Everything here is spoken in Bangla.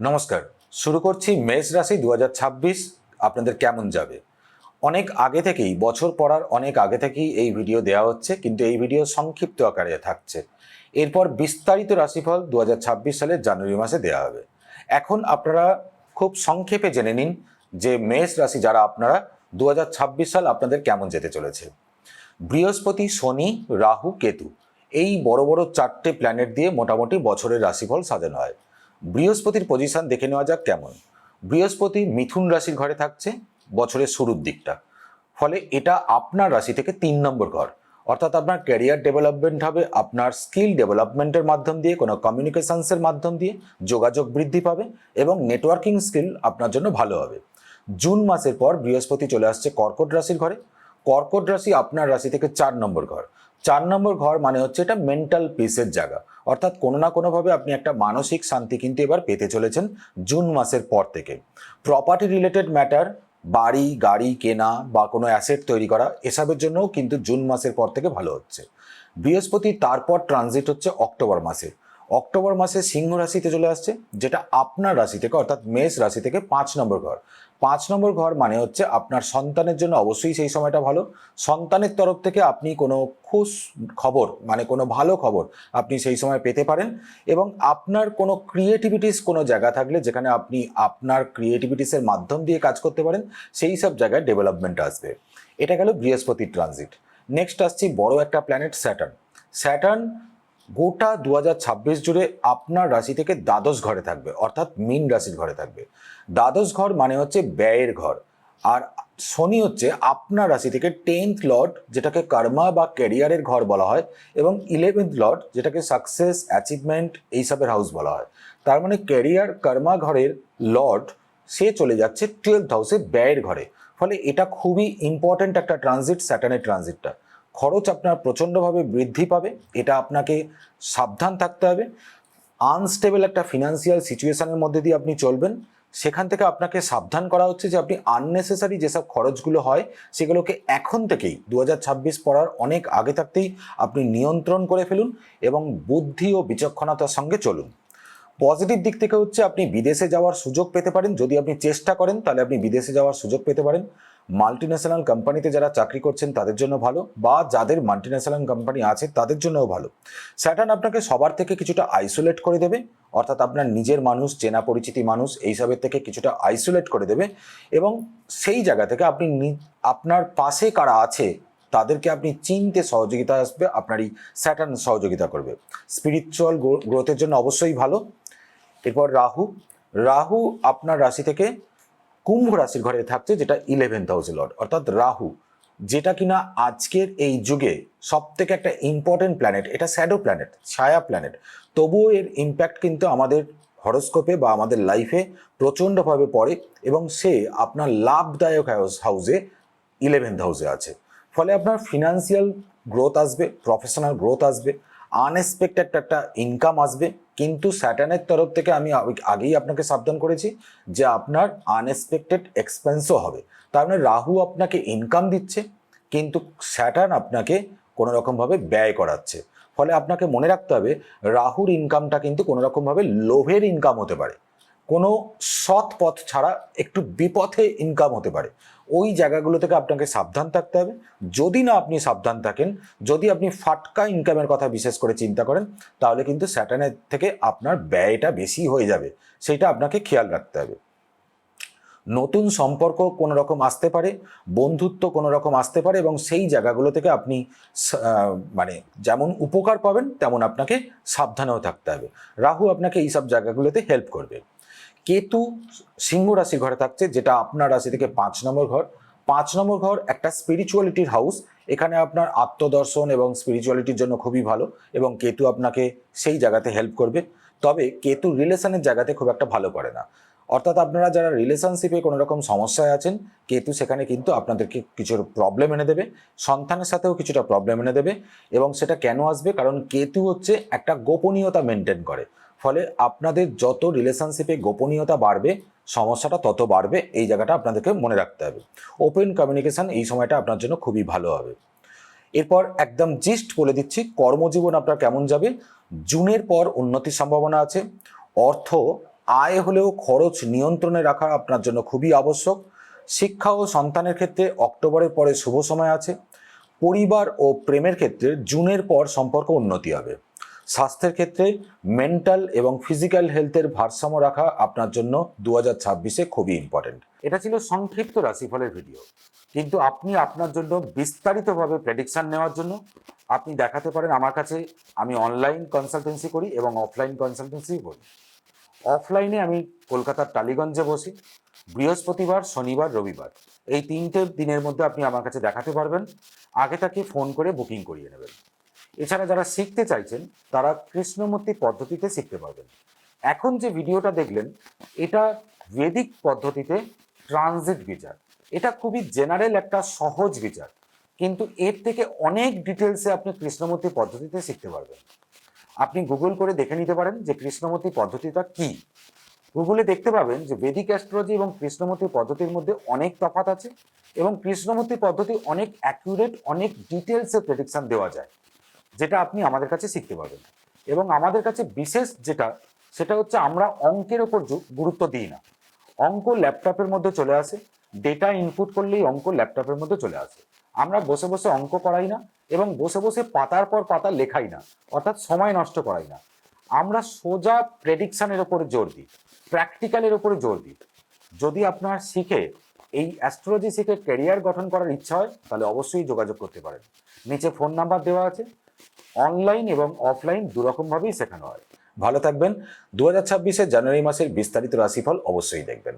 নমস্কার, শুরু করছি মেষ রাশি দু হাজার ছাব্বিশ, আপনাদের কেমন যাবে? অনেক আগে থেকেই, বছর পড়ার অনেক আগে থেকেই এই ভিডিও দেওয়া হচ্ছে, কিন্তু এই ভিডিও সংক্ষিপ্ত আকারে থাকছে। এরপর বিস্তারিত রাশিফল দু হাজার ছাব্বিশ সালের জানুয়ারি মাসে দেওয়া হবে। এখন আপনারা খুব সংক্ষেপে জেনে নিন যে মেষ রাশি যারা আপনারা দু হাজার ছাব্বিশ সাল আপনাদের কেমন যেতে চলেছে। বৃহস্পতি, শনি, রাহু, কেতু, এই বড় বড় চারটে প্ল্যানেট দিয়ে মোটামুটি বছরের রাশিফল সাজানো হয়। বৃহস্পতির পজিশন দেখে নেওয়া যাক কেমন। বৃহস্পতি মিথুন রাশির ঘরে থাকছে, বছরের শুরুর দিকটা। ফলে এটা আপনার রাশি থেকে তিন নম্বর ঘর। অর্থাৎ আপনার ক্যারিয়ার ডেভেলপমেন্ট হবে, আপনার স্কিল ডেভেলপমেন্টের মাধ্যম দিয়ে, কোনো কমিউনিকেশনসের মাধ্যম দিয়ে যোগাযোগ বৃদ্ধি পাবে এবং নেটওয়ার্কিং স্কিল আপনার জন্য ভালো হবে। জুন মাসের পর বৃহস্পতি চলে আসছে কর্কট রাশির ঘরে। কর্কট রাশি আপনার রাশি থেকে চার নম্বর ঘর। চার নম্বর ঘর মানে হচ্ছে এটা মেন্টাল পিসের জায়গা। অর্থাৎ কোনো না কোনোভাবে আপনি একটা মানসিক শান্তি কিন্তু এবার পেতে চলেছেন জুন মাসের পর থেকে। প্রপার্টি রিলেটেড ম্যাটার বাড়ি, গাড়ি, কেনা বা কোনো অ্যাসেট তৈরি করা, এসবের জন্যও কিন্তু জুন মাসের পর থেকে ভালো হচ্ছে। বৃহস্পতি তারপর ট্রানজিট হচ্ছে অক্টোবর মাসে। অক্টোবর মাসে সিংহ রাশিতে চলে আসছে, যেটা আপনার রাশি থেকে, অর্থাৎ মেষ রাশি থেকে পাঁচ নম্বর ঘর। পাঁচ নম্বর ঘর মানে হচ্ছে আপনার সন্তানের জন্য অবশ্যই সেই সময়টা ভালো। সন্তানের তরফ থেকে আপনি কোনো খুশ খবর মানে কোনো ভালো খবর আপনি সেই সময় পেতে পারেন এবং আপনার কোনো ক্রিয়েটিভিটিস কোনো জায়গা থাকলে যেখানে আপনি আপনার ক্রিয়েটিভিটিসের মাধ্যম দিয়ে কাজ করতে পারেন, সেই সব জায়গায় ডেভেলপমেন্ট আসবে। এটা গেল বৃহস্পতির ট্রানজিট নেক্সট আসছি বড় একটা প্ল্যানেট স্যাটার্ন স্যাটার্ন গোটা দু হাজার ছাব্বিশ জুড়ে আপনার রাশি থেকে দ্বাদশ ঘরে থাকবে, অর্থাৎ মিন রাশির ঘরে থাকবে। দ্বাদশ ঘর মানে হচ্ছে ব্যয়ের ঘর। আর শনি হচ্ছে আপনার রাশি থেকে টেন্থ লর্ড, যেটাকে কর্মা বা ক্যারিয়ারের ঘর বলা হয়, এবং ইলেভেন্থ লর্ড, যেটাকে সাকসেস অ্যাচিভমেন্ট এইসবের হাউস বলা হয়। তার মানে ক্যারিয়ার কর্মা ঘরের লর্ড, সে চলে যাচ্ছে টুয়েলথ হাউসে ব্যয়ের ঘরে। ফলে এটা খুবই ইম্পর্ট্যান্ট একটা ট্রানজিট স্যাটার্নের ট্রানজিটটা খরচ আপনার প্রচণ্ডভাবে বৃদ্ধি পাবে, এটা আপনাকে সাবধান থাকতে হবে। আনস্টেবল একটা ফিনান্সিয়াল সিচুয়েশানের মধ্যে দিয়ে আপনি চলবেন, সেখান থেকে আপনাকে সাবধান করা হচ্ছে যে আপনি আননেসেসারি যেসব খরচগুলো হয়, সেগুলোকে এখন থেকেই দু হাজার ছাব্বিশ পড়ার অনেক আগে থাকতেই আপনি নিয়ন্ত্রণ করে ফেলুন এবং বুদ্ধি ও বিচক্ষণতার সঙ্গে চলুন। পজিটিভ দিক থেকে হচ্ছে আপনি বিদেশে যাওয়ার সুযোগ পেতে পারেন, যদি আপনি চেষ্টা করেন, তাহলে আপনি বিদেশে যাওয়ার সুযোগ পেতে পারেন। মাল্টিন্যাশনাল কোম্পানিতে যারা চাকরি করছেন তাদের জন্য ভালো, বা যাদের মাল্টিন্যাশনাল কোম্পানি আছে তাদের জন্যও ভালো। স্যাটার্ন আপনাকে সবার থেকে কিছুটা আইসোলেট করে দেবে, অর্থাৎ আপনার নিজের মানুষ, চেনা পরিচিতি মানুষ, এইসবের থেকে কিছুটা আইসোলেট করে দেবে, এবং সেই জায়গা থেকে আপনি আপনার পাশে কারা আছে তাদেরকে আপনি চিনতে সহযোগিতা আসবে আপনার এই স্যাটার্ন সহযোগিতা করবে। স্পিরিচুয়াল গ্রোথের জন্য অবশ্যই ভালো। এরপর রাহু রাহু আপনার রাশি থেকে কুম্ভ রাশির ঘরে থাকছে, যেটা ইলেভেন্থ হাউসে লর্ড অর্থাৎ রাহু, যেটা কিনা আজকের এই যুগে সব থেকে একটা ইম্পর্টেন্ট প্ল্যানেট এটা স্যাডো প্ল্যানেট ছায়া প্ল্যানেট তবুও এর ইম্প্যাক্ট কিন্তু আমাদের হরস্কোপে বা আমাদের লাইফে প্রচণ্ডভাবে পড়ে এবং সে আপনার লাভদায়ক হাউসে ইলেভেন্থ হাউসে আছে। ফলে আপনার ফিনান্সিয়াল গ্রোথ আসবে প্রফেশনাল গ্রোথ আসবে আনএক্সপেক্টেড একটা ইনকাম আসবে কিন্তু স্যাটার্নের তরফ থেকে আমি আগ- আগেই আপনাকে সাবধান করেছি যে আপনার আনএক্সপেক্টেড এক্সপেন্সও হবে। তার মানে রাহু আপনাকে ইনকাম দিচ্ছে, কিন্তু স্যাটার্ন আপনাকে কোনো রকমভাবে ব্যয় করাচ্ছে। ফলে আপনাকে মনে রাখতে হবে, রাহুর ইনকামটা কিন্তু কোনো রকমভাবে লোভের ইনকাম হতে পারে। কোনো সৎ পথ ছাড়া একটু বিপথে ইনকাম হতে পারে। ওই জায়গাগুলো থেকে আপনাকে সাবধান থাকতে হবে। যদি না আপনি সাবধান থাকেন, যদি আপনি ফাটকা ইনকামের কথা বিশেষ করে চিন্তা করেন, তাহলে কিন্তু স্যাটার্নের থেকে আপনার ব্যয়টা বেশি হয়ে যাবে। সেটা আপনাকে খেয়াল রাখতে হবে। নতুন সম্পর্ক কোনো রকম আসতে পারে, বন্ধুত্ব কোনো রকম আসতে পারে এবং সেই জায়গাগুলো থেকে আপনি মানে যেমন উপকার পাবেন, তেমন আপনাকে সাবধানেও থাকতে হবে। রাহু আপনাকে এই সব জায়গাগুলোতে হেল্প করবে। কেতু সিংহ রাশি ঘরে থাকছে, যেটা আপনার রাশি থেকে পাঁচ নম্বর ঘর। পাঁচ নম্বর ঘর একটা স্পিরিচুয়ালিটির হাউস এখানে আপনার আত্মদর্শন এবং স্পিরিচুয়ালিটির জন্য খুবই ভালো এবং কেতু আপনাকে সেই জায়গাতে হেল্প করবে। তবে কেতু রিলেশনের জায়গাতে খুব একটা ভালো করে না। অর্থাৎ আপনারা যারা রিলেশনশিপে কোনো রকম সমস্যায় আছেন, কেতু সেখানে কিন্তু আপনাদেরকে কিছু প্রবলেম এনে দেবে, সন্তানের সাথেও কিছুটা প্রবলেম এনে দেবে এবং সেটা কেন আসবে? কারণ কেতু হচ্ছে একটা গোপনীয়তা মেনটেন করে। ফলে আপনাদের যত রিলেশনশিপে গোপনীয়তা বাড়বে, সমস্যাটা তত বাড়বে, এই জায়গাটা আপনাদেরকে মনে রাখতে হবে। ওপেন কমিউনিকেশান এই সময়টা আপনার জন্য খুবই ভালো হবে। এরপর একদম জিস্ট বলে দিচ্ছি, কর্মজীবন আপনার কেমন যাবে? জুনের পর উন্নতির সম্ভাবনা আছে। অর্থ, আয় হলেও খরচ নিয়ন্ত্রণে রাখা আপনার জন্য খুবই আবশ্যক। শিক্ষা ও সন্তানের ক্ষেত্রে অক্টোবরের পরে শুভ সময় আছে। পরিবার ও প্রেমের ক্ষেত্রে জুনের পর সম্পর্ক উন্নতি হবে। স্বাস্থ্যের ক্ষেত্রে মেন্টাল এবং ফিজিক্যাল হেলথের ভারসাম্য রাখা আপনার জন্য দু হাজার ছাব্বিশে খুবই ইম্পর্টেন্ট এটা ছিল সংক্ষিপ্ত রাশিফলের ভিডিও কিন্তু আপনি আপনার জন্য বিস্তারিতভাবে প্রেডিকশান নেওয়ার জন্য আপনি দেখাতে পারেন আমার কাছে, আমি অনলাইন কনসালটেন্সি করি এবং অফলাইন কনসালটেন্সি করি। অফলাইনে আমি কলকাতার টালিগঞ্জে বসি, বৃহস্পতিবার, শনিবার, রবিবার। এই তিনটে দিনের মধ্যে আপনি আমার কাছে দেখাতে পারবেন। আগে তাকে ফোন করে বুকিং করিয়ে নেবেন। এছাড়া যারা শিখতে চাইছেন, তারা কৃষ্ণমূর্তি পদ্ধতিতে শিখতে পারবেন। এখন যে ভিডিওটা দেখলেন, এটা বেদিক পদ্ধতিতে ট্রানজিট বিচার। এটা খুবই জেনারেল একটা সহজ বিচার। কিন্তু এর থেকে অনেক ডিটেলসে আপনি কৃষ্ণমূর্তি পদ্ধতিতে শিখতে পারবেন। আপনি গুগল করে দেখে নিতে পারেন যে কৃষ্ণমূর্তি পদ্ধতিটা কি। গুগলে দেখতে পাবেন যে বেদিক অ্যাস্ট্রোলজি এবং কৃষ্ণমূর্তি পদ্ধতির মধ্যে অনেক তফাৎ আছে এবং কৃষ্ণমূর্তি পদ্ধতি অনেক অ্যাকুরেট অনেক ডিটেলসে প্রেডিকশন দেওয়া যায়। যেটা আপনি আমাদের কাছে শিখতে পারবেন। এবং আমাদের কাছে বিশেষ যেটা, সেটা হচ্ছে আমরা অঙ্কের ওপর গুরুত্ব দিই না। অঙ্ক ল্যাপটপের মধ্যে চলে আসে ডেটা ইনপুট করলেই অঙ্ক ল্যাপটপের মধ্যে চলে আসে। আমরা বসে বসে অঙ্ক করাই না এবং বসে বসে পাতার পর পাতা লেখাই না, অর্থাৎ সময় নষ্ট করাই না। আমরা সোজা প্রেডিকশানের ওপরে জোর দিই প্র্যাকটিক্যালের ওপরে জোর দিই। যদি আপনার শিখে, এই অ্যাস্ট্রোলজি শিখে ক্যারিয়ার গঠন করার ইচ্ছা হয়, তাহলে অবশ্যই যোগাযোগ করতে পারেন। নিচে ফোন নাম্বার দেওয়া আছে অনলাইন এবং অফলাইন দুরকমভাবেই শেখানো হয়। ভালো থাকবেন। দু হাজার জানুয়ারি মাসের বিস্তারিত রাশিফল অবশ্যই দেখবেন।